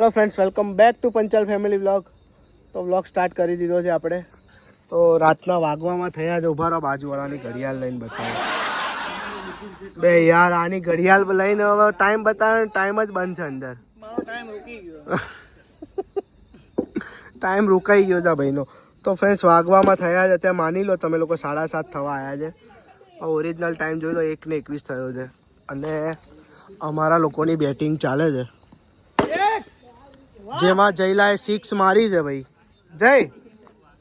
Hello friends welcome back to Panchal family blog તો vlog start કરી દીધો છે આપણે. તો રાતના વાગવામાં થયા છે ઊભા રહો બાજુવાળાની ઘડિયાળ લઈને બતાવો. બે યાર આની ઘડિયાળ લઈને હવે ટાઈમ બતાવે ટાઈમ જ બંધ છે અંદર. ટાઈમ રોકાઈ ગયો છે ભાઈનો. તો ફ્રેન્ડ્સ વાગવામાં થયા છે ત્યાં માની લો તમે લોકો સાડા સાત થવા આવ્યા છે. ઓરિજિનલ ટાઈમ જોઈ લો એક ને એકવીસ થયો છે. અને અમારા લોકોની બેટિંગ ચાલે છે. જેમાં જયલાએ સિક્સ મારી છે ભાઈ. જય.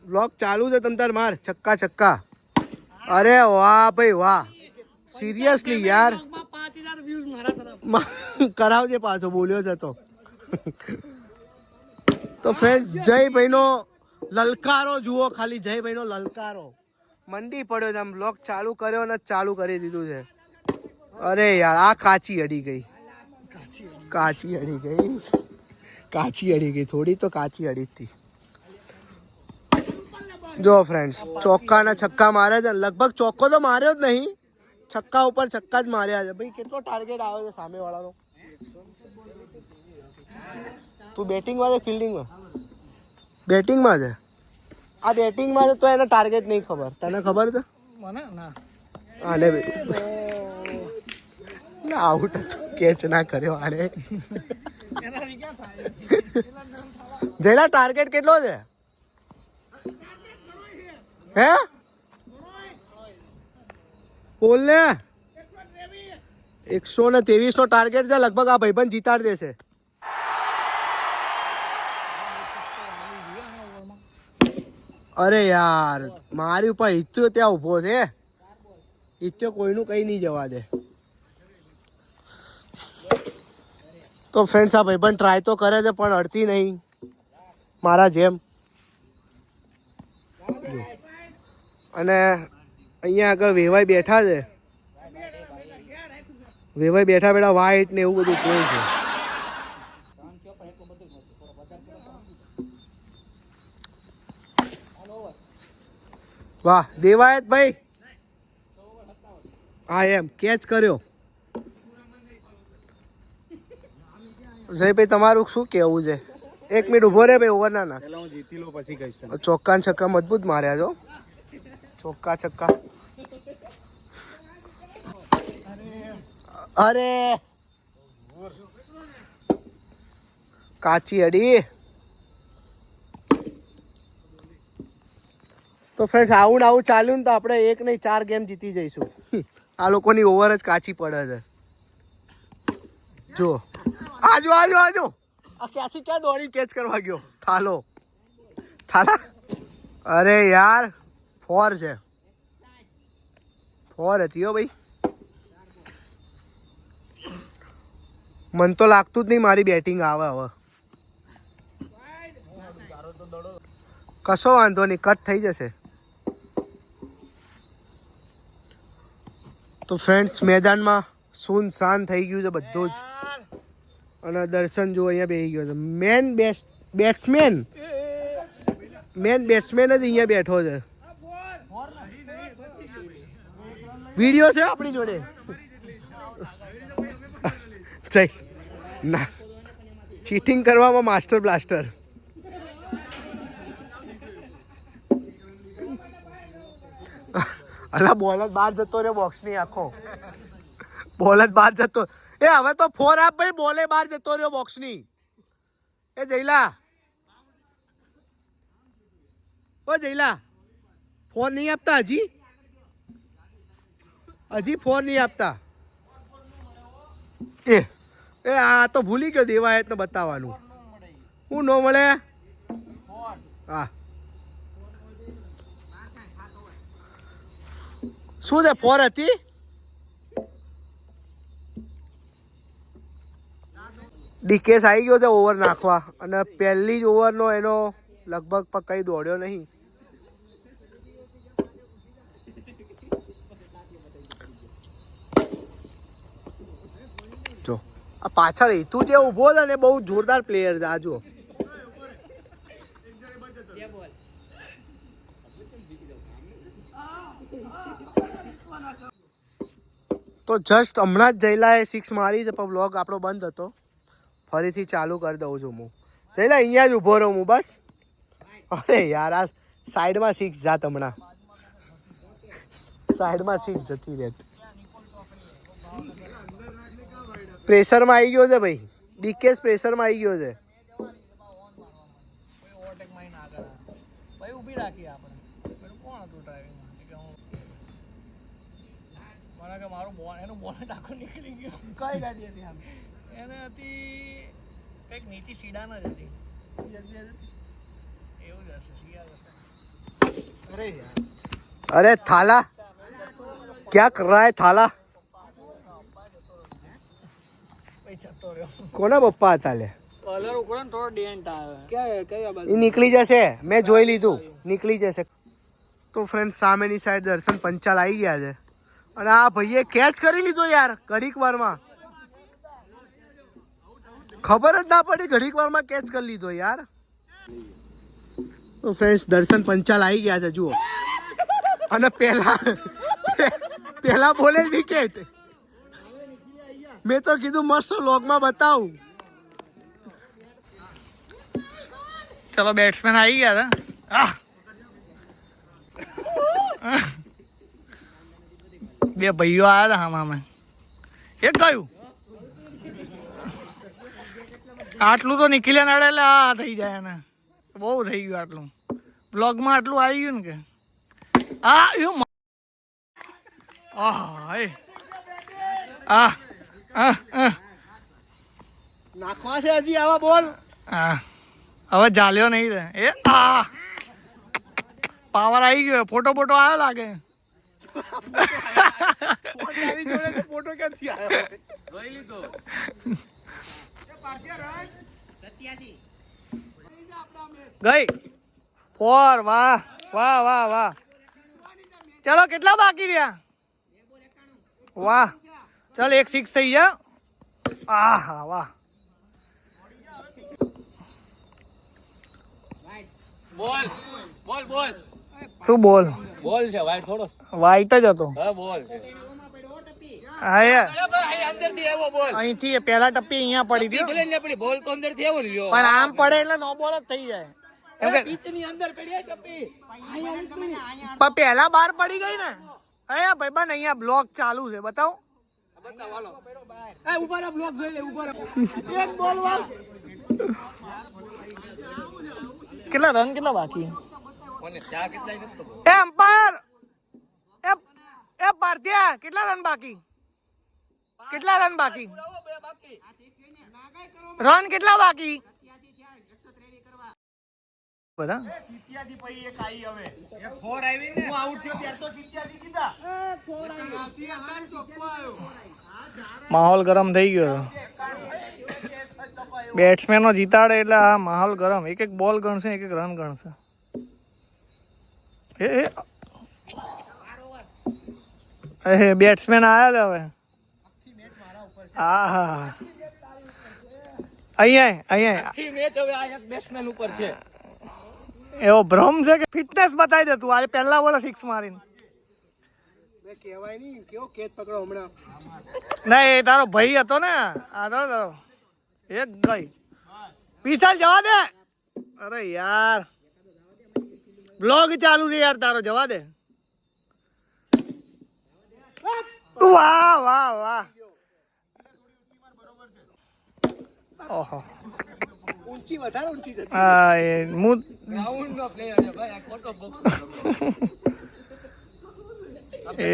બ્લોક ચાલુ છે તમ તાર માર. છક્કા છક્કા. અરે વાહ ભાઈ વાહ. સિરિયસલી યાર. કરાવજે પાછો બોલ્યો છે તો. તો ફ્રેન્ડ જય ભાઈનો લલકારો જુઓ ખાલી જય ભાઈનો લલકારો. મંડી પડ્યો છે આમ બ્લોક ચાલુ કર્યો ને ચાલુ કરી દીધું છે. અરે યાર આ કાચી અડી ગઈ. કાચી અડી ગઈ. કાચી અડી ગઈ થોડી તો કાચી અડી જ હતી જો ફ્રેન્ડ્સ ચોક્કા ના છક્કા મારે છે લગભગ ચોક્કો તો માર્યો જ નહીં છક્કા ઉપર છક્કા જ માર્યા છે ભાઈ કેટલો ટાર્ગેટ આવે છે સામે વાળાનો તું બેટિંગમાં છે ફિલ્ડિંગમાં બેટિંગમાં છે આ બેટિંગમાં છે તો એને ટાર્ગેટ નહીં ખબર તને ખબર છે આને ના આઉટ કેચ ના કર્યો આને જયલા ટાર્ગેટ કેટલો છે? હે? બોલ ને. એકસો ને ત્રેવીસ નો ટાર્ગેટ છે, લગભગ આ ભાઈબંધ જીતાડ દેશે. અરે યાર, મારી ઉપર ઈચ્છ્યો ત્યાં ઊભો છે. ઈચ્છ્યો કોઈનું કઈ નહીં જવા દે. તો ફ્રેન્ડ્સ આ ભાઈબંધ ટ્રાય તો કરે છે, પણ અડતી નહીં. મારા જેમ. અને અહીંયા આગળ વેવાઈ બેઠા છે. વેવાઈ બેઠા બેઠા વાઈટ ને એવું બધું કહે છે. વાહ, દેવાયત ભાઈ. હા, એમ. કેચ કર્યો. જયભાઈ તમારું શું કેવું છે? એક મિનિટ ઊભો રે ભાઈ ઓવર ના ના હું જીતી લઉં પછી કહીશ. ચોક્કા છક્કા મજબૂત માર્યા છો. ચોક્કા છક્કા. અરે! કાચી અડી. તો ફ્રેન્ડ્સ આવું ને આવું ચાલ્યું ને તો આપણે એક નહીં ચાર ગેમ જીતી જઈશું. આ લોકોની ઓવર જ કાચી પડે છે. જો. આજો આજો આજો આ ક્યાંથી ક્યાં દોડી કેચ કરવા ગયો થાલો થાલા અરે યાર ફોર છે ફોર હતી હો ભાઈ મન તો લાગતું જ નહીં મારી બેટિંગ આવે હવે કશો વાંધો નહીં કટ થઈ જશે તો ફ્રેન્ડ્સ મેદાનમાં સૂન શાન થઈ ગયું છે બધું જ। અને દર્શન જો અહીંયા બેસી ગયો છે. Man best batsman man batsman જ અહીંયા બેઠો છે. વીડિયો છે આપણી જોડે? જય ના. ચીટિંગ કરવામાં માસ્ટર બ્લાસ્ટર અલા બોલ બહાર જતો રહ્યો બોક્સની આખો. બોલ બહાર જતો એ હવે તો ફોર આપ ભાઈ, બોલે બહાર જતો રહ્યો બોક્સની એ જઈલા ઓ જઈલા ફોન નહીં આપતા હજી? હજી ફોન નહીં આપતા. એ એ આ તો ભૂલી ગયો દેવાયતને બતાવવાનું. હું ન મળે? હા. શું છે ફોર હતી? ડીકેસ આવી ગયો છે ઓવર નાખવા. અને પહેલી જ ઓવરનો એનો લગભગ પકડી દોડ્યો નહીં. જો, આ પાછળ હેતુ જે ઊભો છે ને બહુ જોરદાર પ્લેયર છે, આ તો જસ્ટ હમણાં જ જયલાએ સિક્સ મારી છે, પણ વ્લોગ આપણો બંધ હતો. ફરીથી ચાલુ કરી દઉં છું હું. જઈ લે અહીંયા જ ઊભો રહું હું બસ. અરે યાર આ સાઈડમાં સિક્સ જાત હમણાં સાઈડમાં સિક્સ જતી રહેત પ્રેશરમાં આવી ગયો છે ભાઈ. ડીકેસ પ્રેશરમાં આવી ગયો છે. મારું બોન એનું બોન આખું નીકળી ગયું. કઈ ગાડી હતી આમ? એને હતી કંઈક નીચી સીડાન જ હતી. એવું જ હશે શિયાળ હશે. અરે યાર. અરે થાલા. ક્યાં કર રહા હે થાલા કોના પપ્પા હતા લે? કલર ઉકળે ને થોડો ડેન્ટ આવે. ક્યાં કયા બાજુ? નીકળી જશે. મેં જોઈ લીધું. નીકળી જશે. તો ફ્રેન્ડ સામેની સાઈડ દર્શન પંચાલ આવી ગયા છે. અને આ ભાઈએ કેચ કરી લીધો યાર ઘડીક વારમાં. ખબર જ ના પડી, ઘડીક વારમાં કેચ કરી લીધો યાર. તો ફ્રેન્ડ્સ દર્શન પંચાલ આવી ગયા છે, જુઓ. અને પહેલા પહેલા બોલે વિકેટ મેં તો કીધું મસ્ત લોગમાં બતાવું. ચલો બેટ્સમેન આવી ગયા હતા! બે ભાઈઓ આવ્યા હતા આમાં એક ગયું. આટલું તો નીકળ્યા નડે એટલે આ થઈ જાય ને બહુ થઈ ગયું આટલું. બ્લોગમાં આટલું આવી ગયું ને કે? આ એવું આહ એ આ આ આ. નાખવા છે હજી આવા બોલ. હા હવે ચાલ્યો નહીં રે. એ આ. પાવર આવી ગયો. ફોટો ફોટો આવ્યો લાગે? ફોટો ક્યાંથી આવ્યો? ગઈ. ફોર વાહ વાહ વાહ વાહ. ચલો કેટલા બાકી રહ્યા? વાહ. ચાલ એક સિક્સ થઈ જા. આ હા વાહ. બોલ બોલ બોલ. શું બોલ? બોલ છે ભાઈ થોડો. વાઈટ જ હતો. હા બોલ. છે હા યાર ભાઈ અંદરથી આવ્યો બોલ અહીંથી એ પહેલા ટપ્પી અહીંયા પડી બોલ તો અંદરથી લ્યો. પણ આમ પડે એટલે નો બોલ જ થઈ જાય. એમ કે પીચની અંદર પડી ટપ્પી. પણ પહેલા બાર પડી ગઈ ને? અહીંયા ભાઈ બન અહીંયા બ્લોક ચાલુ છે બતાવો. કેટલા રન કેટલા બાકી. એ અમ્પાયર એ ભારતીય કેટલા રન બાકી? કેટલા રન બાકી? રન કેટલા બાકી? બધા? માહોલ ગરમ થઈ ગયો બેટ્સમેનો જીતાડે એટલે આ માહોલ ગરમ. એક એક બોલ ગણશે એક એક રન ગણશે. એ એ. બેટ્સમેન આવ્યા છે હવે. હા હા અહીંયા. અહીંયા મેચ હવે આ એક બેટ્સમેન ઉપર છે. એવો ભ્રમ છે કે ફિટનેસ બતાવી દે તું. આજે પહેલા બોલે સિક્સ મારીને. કહેવાય નહીં કેવો કેચ પકડો હમણાં. ના એ તારો ભાઈ હતો ને. આ તારો તારો. એક ગઈ. વિશાલ જવા દે. અરે યાર. બ્લોગ ચાલુ છે યાર તારો જવા દે. વાહ વાહ વાહ. ઓહો. ઊંચી વધારે ઊંચી જતી. આ એ હું ગ્રાઉન્ડ નો પ્લેયર છે ભાઈ આ ખોટો બોક્સ એ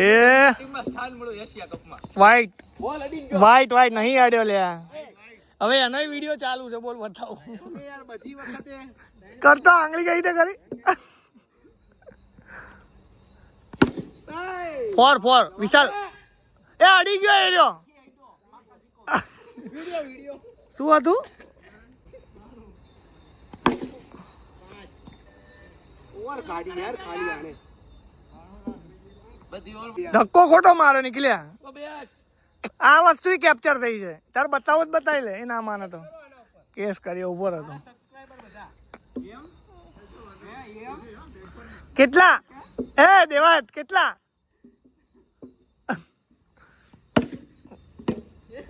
ટીમમાં સ્થાન મળ્યું એશિયા કપમાં. વાઈટ બોલ અડી વાઈટ વાઈટ નહીં આડ્યો લે હવે એનો વીડિયો ચાલુ છે બોલ બતાવું. યાર બધી વખતે કરતો આંગળી કઈ રીતે કરી? ફોર ફોર વિશાલ. એ અડી ગયો એ રહ્યો. શું હતું? ધક્કો ખોટો મારે નીકળ્યા. આ વસ્તુ કેપ્ચર થઈ છે. તાર બતાવો જ બતાવી લે એ ના માને તો. કેસ કર્યો ઊભો હતો કેટલા? એ દેવાત કેટલા?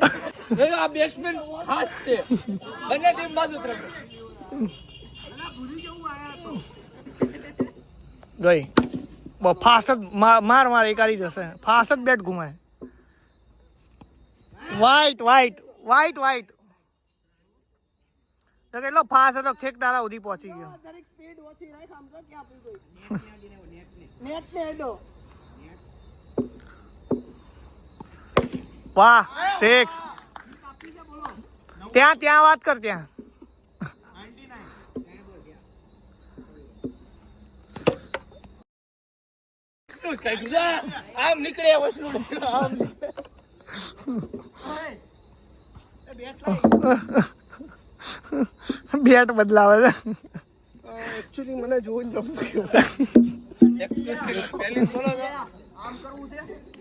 આ બેટ્સમેન ખાસ છે બંને ટીમ બાજુ જ રમે ગઈ બહુ ફાસ્ટ જ મા- માર માર એકારી જશે ફાસ્ટ જ બેટ ઘુમાય વાઈટ વાઈટ વાઈટ વાઈટ તો કેટલો ફાસ્ટ હતો છેક તારા સુધી પહોંચી ગયો વાહ સિક્સ ત્યાં ત્યાં વાત કર ત્યાં. આમ નીકળે વસલું આમ બેટ બદલાવે છે. એકચ્યુઅલી મને જોઈને જવું એક પહેલી બોલો તો. તમે ડિસ્ટર્બ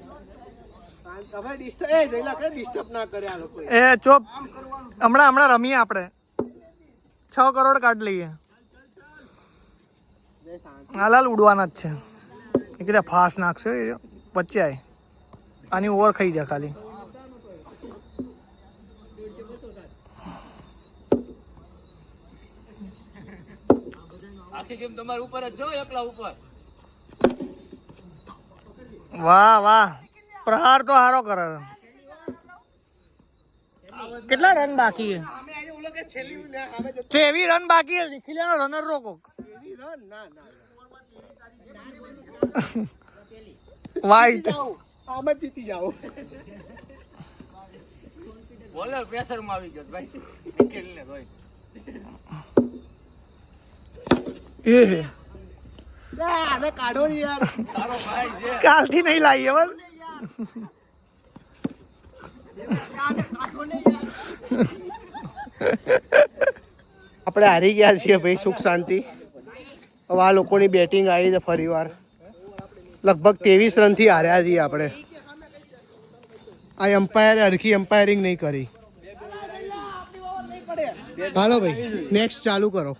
એ જઈલા કે ડિસ્ટર્બ ના કરે આ લોકો એ ચોપ. હમણાં હમણાં રમીએ આપણે. છ કરોડ કાઢ લઈએ. હાલાલ ઉડવાના જ છે. એ કીધા ફાસ્ટ નાખશે એ વચ્ચે આય. આની ઓવર ખાઈ જાય ખાલી. આખી ગેમ તમારા ઉપર જ છો એકલા ઉપર. વાહ વાહ. પ્રહાર તો હારો કરે. કેટલા રન બાકી છે? ત્રેવીસ રન બાકી છે રનર રોકો વાઈટ આમ જ જીતી જાઓ બોલર પ્રેશરમાં આવી ગયો ભાઈ. લે ભાઈ એ. આને કાઢો ને ભાઈ છે. કાલથી નહીં લાવીએ બસ. આપણે હારી ગયા છીએ ભાઈ સુખ શાંતિ. હવે આ લોકોની બેટિંગ આવી છે ફરીવાર. લગભગ ત્રેવીસ રનથી હાર્યા છીએ આપણે. આ એમ્પાયરે હરખી એમ્પાયરિંગ નહીં કરી. હાલો ભાઈ નેક્સ્ટ ચાલુ કરો.